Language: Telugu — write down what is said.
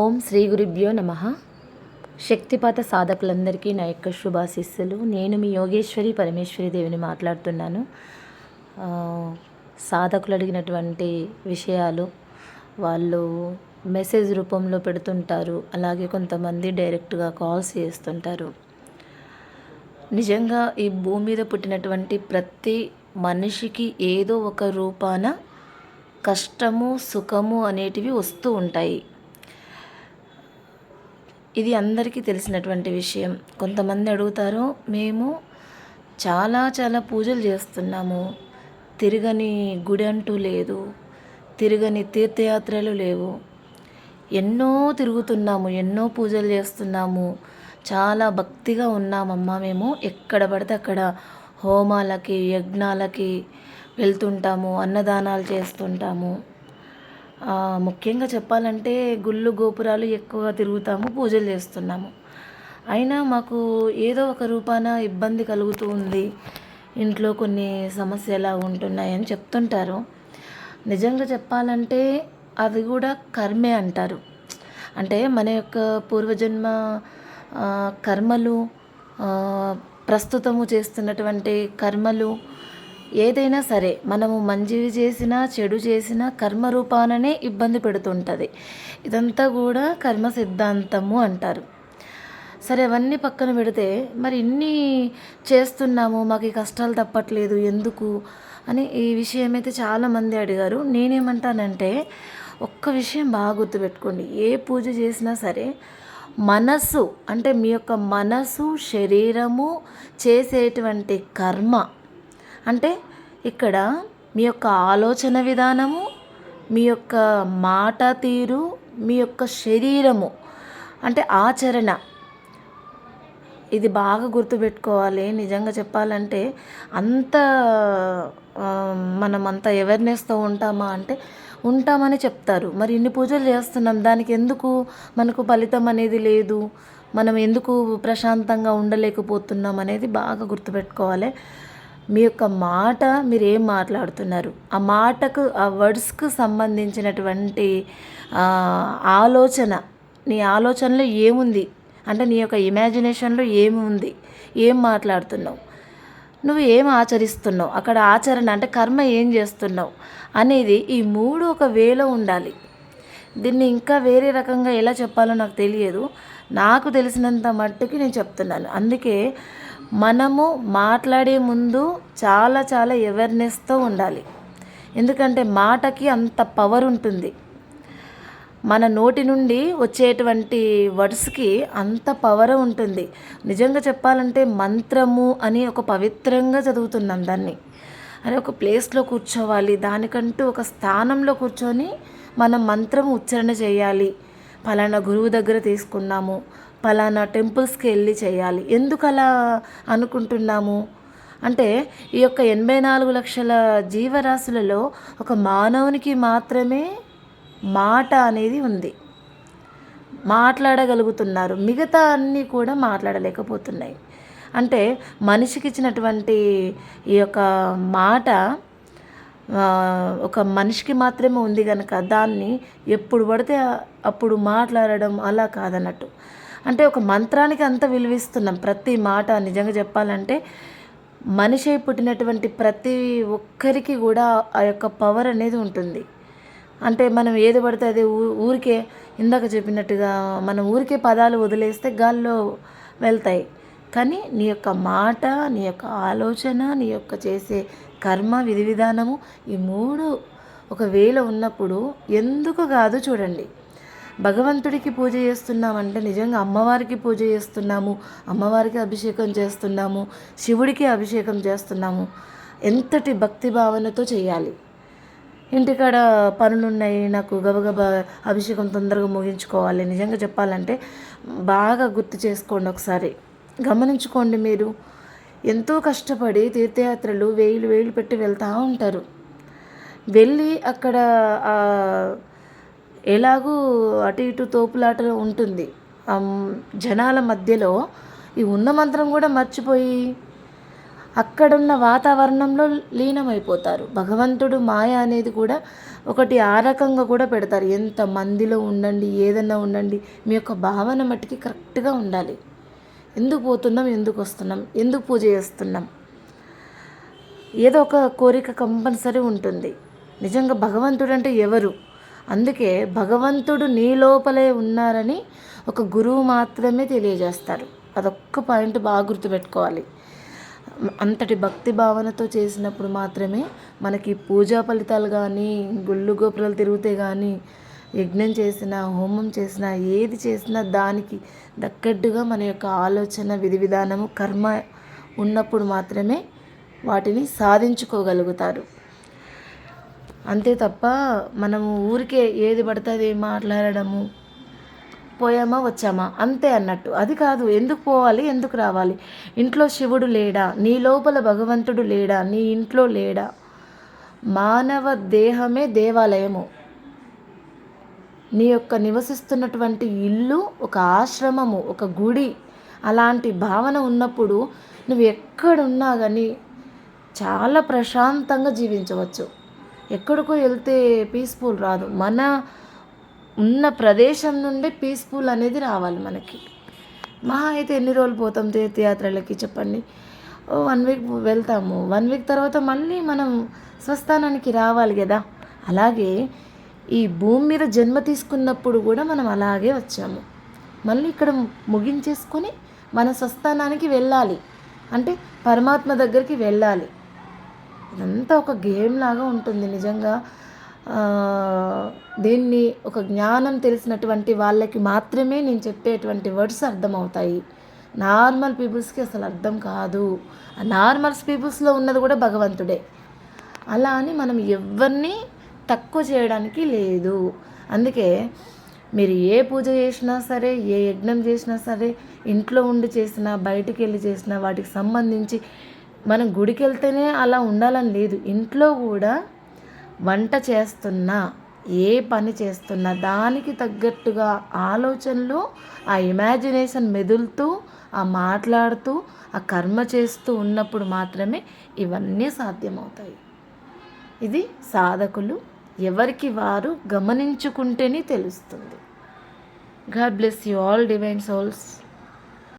ఓం శ్రీ గురుభ్యో నమ. శక్తిపాత సాధకులందరికీ నా యొక్క శుభాశిస్సులు. నేను మీ యోగేశ్వరి పరమేశ్వరి దేవిని మాట్లాడుతున్నాను. సాధకులు అడిగినటువంటి విషయాలు వాళ్ళు మెసేజ్ రూపంలో పెడుతుంటారు. అలాగే కొంతమంది డైరెక్ట్గా కాల్స్ చేస్తుంటారు. నిజంగా ఈ భూమి మీద పుట్టినటువంటి ప్రతి మనిషికి ఏదో ఒక రూపాన కష్టము సుఖము అనేటివి వస్తూ ఉంటాయి. ఇది అందరికీ తెలిసినటువంటి విషయం. కొంతమంది అడుగుతారు మేము చాలా చాలా పూజలు చేస్తున్నాము. తిరగని గుడి అంటూ లేదు. తిరగని తీర్థయాత్రలు లేవు. ఎన్నో తిరుగుతున్నాము ఎన్నో పూజలు చేస్తున్నాము. చాలా భక్తిగా ఉన్నామమ్మా మేము. ఎక్కడ పడితే అక్కడ హోమాలకి యజ్ఞాలకి వెళ్తుంటాము అన్నదానాలు చేస్తుంటాము. ముఖ్యంగా చెప్పాలంటే గుళ్ళు గోపురాలు ఎక్కువ తిరుగుతాము పూజలు చేస్తున్నాము. అయినా మాకు ఏదో ఒక రూపాన ఇబ్బంది కలుగుతూ ఉంది. ఇంట్లో కొన్ని సమస్యలు ఉంటున్నాయని చెప్తుంటారు. నిజంగా చెప్పాలంటే అది కూడా కర్మే అంటారు. అంటే మన యొక్క పూర్వజన్మ కర్మలు ప్రస్తుతము చేస్తున్నటువంటి కర్మలు ఏదైనా సరే మనము మంచివి చేసినా చెడు చేసినా కర్మ రూపాననే ఇబ్బంది పెడుతుంటుంది. ఇదంతా కూడా కర్మ సిద్ధాంతము అంటారు. సరే అవన్నీ పక్కన పెడితే మరి ఇన్ని చేస్తున్నాము మాకు ఈ కష్టాలు తప్పట్లేదు ఎందుకు అని ఈ విషయం అయితే చాలామంది అడిగారు. నేనేమంటానంటే ఒక్క విషయం బాగా గుర్తుపెట్టుకోండి. ఏ పూజ చేసినా సరే మనస్సు అంటే మీ యొక్క మనసు శరీరము చేసేటువంటి కర్మ అంటే ఇక్కడ మీ యొక్క ఆలోచన విధానము మీ యొక్క మాట తీరు మీ యొక్క శరీరము అంటే ఆచరణ. ఇది బాగా గుర్తుపెట్టుకోవాలి. నిజంగా చెప్పాలంటే అంత మనం అంత అవేర్నెస్తో ఉంటామా అంటే ఉంటామని చెప్తారు. మరి ఇన్ని పూజలు చేస్తున్నాం దానికి ఎందుకు మనకు ఫలితం అనేది లేదు? మనం ఎందుకు ప్రశాంతంగా ఉండలేకపోతున్నాం అనేది బాగా గుర్తుపెట్టుకోవాలి. మీ యొక్క మాట మీరు ఏం మాట్లాడుతున్నారు? ఆ మాటకు ఆ వర్డ్స్కు సంబంధించినటువంటి ఆలోచన నీ ఆలోచనలో ఏముంది? అంటే నీ యొక్క ఇమాజినేషన్లో ఏమి ఉంది ఏం మాట్లాడుతున్నావు? నువ్వు ఏం ఆచరిస్తున్నావు? అక్కడ ఆచరణ అంటే కర్మ ఏం చేస్తున్నావు? అనేది ఈ మూడు ఒక వేలో ఉండాలి. దీన్ని ఇంకా వేరే రకంగా ఎలా చెప్పాలో నాకు తెలియదు. నాకు తెలిసినంత మట్టుకి నేను చెప్తున్నాను. అందుకే మనము మాట్లాడే ముందు చాలా చాలా అవేర్నెస్తో ఉండాలి. ఎందుకంటే మాటకి అంత పవర్ ఉంటుంది. మన నోటి నుండి వచ్చేటువంటి వర్డ్స్కి అంత పవర్ ఉంటుంది. నిజంగా చెప్పాలంటే మంత్రము అని ఒక పవిత్రంగా చదువుతున్నాం దాన్ని. అని ఒక ప్లేస్లో కూర్చోవాలి దానికంటూ ఒక స్థానంలో కూర్చొని మనం మంత్రం ఉచ్చారణ చేయాలి. పలానా గురువు దగ్గర తీసుకున్నాము పలానా టెంపుల్స్కి వెళ్ళి చేయాలి. ఎందుకు అలా అనుకుంటున్నాము? అంటే ఈ యొక్క ఎనభై నాలుగు లక్షల జీవరాశులలో ఒక మానవునికి మాత్రమే మాట అనేది ఉంది. మాట్లాడగలుగుతున్నారు. మిగతా అన్నీ కూడా మాట్లాడలేకపోతున్నాయి. అంటే మనిషికి ఇచ్చినటువంటి ఈ యొక్క మాట ఒక మనిషికి మాత్రమే ఉంది కనుక దాన్ని ఎప్పుడు పడితే అప్పుడు మాట్లాడడం అలా కాదన్నట్టు. అంటే ఒక మంత్రానికి అంత విలువిస్తున్నాం. ప్రతి మాట నిజంగా చెప్పాలంటే మనిషి పుట్టినటువంటి ప్రతి ఒక్కరికి కూడా ఆ యొక్క పవర్ అనేది ఉంటుంది. అంటే మనం ఏది పడితే అది ఊ- ఊరికే ఇందాక చెప్పినట్టుగా మనం ఊరికే పదాలు వదిలేస్తే గాల్లో వెళ్తాయి. కానీ నీ యొక్క మాట నీ యొక్క ఆలోచన నీ యొక్క చేసే కర్మ విధి విధానము ఈ మూడు ఒకవేళ ఉన్నప్పుడు ఎందుకు కాదు చూడండి. భగవంతుడికి పూజ చేస్తున్నామంటే నిజంగా అమ్మవారికి పూజ చేస్తున్నాము అమ్మవారికి అభిషేకం చేస్తున్నాము శివుడికి అభిషేకం చేస్తున్నాము. ఎంతటి భక్తి భావనతో చేయాలి? ఇంటికాడ పనులు ఉన్నాయి నాకు గబగబా అభిషేకం తొందరగా ముగించుకోవాలి. నిజంగా చెప్పాలంటే బాగా గుర్తు చేసుకోండి ఒకసారి. గమనించుకోండి మీరు. ఎంతో కష్టపడి తీర్థయాత్రలు వేలు వేలు పెట్టి వెళ్తూ ఉంటారు. వెళ్ళి అక్కడ ఎలాగూ అటు ఇటు తోపులాట ఉంటుంది. జనాల మధ్యలో ఈ ఉన్న మంత్రం కూడా మర్చిపోయి అక్కడున్న వాతావరణంలో లీనమైపోతారు. భగవంతుడు మాయ అనేది కూడా ఒకటి ఆ రకంగా కూడా పెడతారు. ఎంత మందిలో ఉండండి ఏదన్నా ఉండండి మీ యొక్క భావన మట్టికి కరెక్ట్గా ఉండాలి. ఎందుకు పోతున్నాం ఎందుకు వస్తున్నాం ఎందుకు పూజ చేస్తున్నాం? ఏదో ఒక కోరిక కంపల్సరీ ఉంటుంది. నిజంగా భగవంతుడు అంటే ఎవరు? అందుకే భగవంతుడు నీ లోపలే ఉన్నారని ఒక గురువు మాత్రమే తెలియజేస్తారు. అదొక్క పాయింట్ బాగా గుర్తుపెట్టుకోవాలి. అంతటి భక్తి భావనతో చేసినప్పుడు మాత్రమే మనకి పూజా ఫలితాలు కానీ గుళ్ళు గోపురాలు తిరిగితే కానీ యజ్ఞం చేసినా హోమం చేసినా ఏది చేసినా దానికి దగ్గట్టుగా మన యొక్క ఆలోచన విధి విధానము కర్మ ఉన్నప్పుడు మాత్రమే వాటిని సాధించుకోగలుగుతారు. అంతే తప్ప మనము ఊరికే ఏది పడుతుంది మాట్లాడడము. పోయామా వచ్చామా? అంతే అన్నట్టు. అది కాదు ఎందుకు పోవాలి ఎందుకు రావాలి? ఇంట్లో శివుడు లేడా? నీ లోపల భగవంతుడు లేడా? నీ ఇంట్లో లేడా? మానవ దేహమే దేవాలయము. నీ యొక్క నివసిస్తున్నటువంటి ఇల్లు ఒక ఆశ్రమము ఒక గుడి. అలాంటి భావన ఉన్నప్పుడు నువ్వు ఎక్కడున్నా కానీ చాలా ప్రశాంతంగా జీవించవచ్చు. ఎక్కడికో వెళ్తే పీస్ఫుల్ రాదు. మన ఉన్న ప్రదేశం నుండి పీస్ఫుల్ అనేది రావాలి మనకి. మహా అయితే ఎన్ని రోజులు పోతాం తీర్థయాత్రలకి చెప్పండి? ఓ వన్ వీక్ వెళ్తాము. వన్ వీక్ తర్వాత మళ్ళీ మనం స్వస్థానానికి రావాలి కదా. అలాగే ఈ భూమి మీద జన్మ తీసుకున్నప్పుడు కూడా మనం అలాగే వచ్చాము. మళ్ళీ ఇక్కడ ముగించేసుకొని మన స్వస్థానానికి వెళ్ళాలి. అంటే పరమాత్మ దగ్గరికి వెళ్ళాలి. ఇదంతా ఒక గేమ్ లాగా ఉంటుంది నిజంగా. దీన్ని ఒక జ్ఞానం తెలిసినటువంటి వాళ్ళకి మాత్రమే నేను చెప్పేటువంటి వర్డ్స్ అర్థమవుతాయి. నార్మల్ పీపుల్స్కి అసలు అర్థం కాదు. నార్మల్స్ పీపుల్స్లో ఉన్నది కూడా భగవంతుడే. అలా అని మనం ఎవరిని తక్కువ చేయడానికి లేదు. అందుకే మీరు ఏ పూజ చేసినా సరే ఏ యజ్ఞం చేసినా సరే ఇంట్లో ఉండి చేసినా బయటికి వెళ్ళి చేసినా వాటికి సంబంధించి మనం గుడికి వెళ్తేనే అలా ఉండాలని లేదు. ఇంట్లో కూడా వంట చేస్తున్నా ఏ పని చేస్తున్నా దానికి తగ్గట్టుగా ఆలోచనలు ఆ ఇమాజినేషన్ మెదులుతూ ఆ మాట్లాడుతూ ఆ కర్మ చేస్తూ ఉన్నప్పుడు మాత్రమే ఇవన్నీ సాధ్యమవుతాయి. ఇది సాధకులు ఎవరికి వారు గమనించుకుంటేనే తెలుస్తుంది. God bless you all divine souls.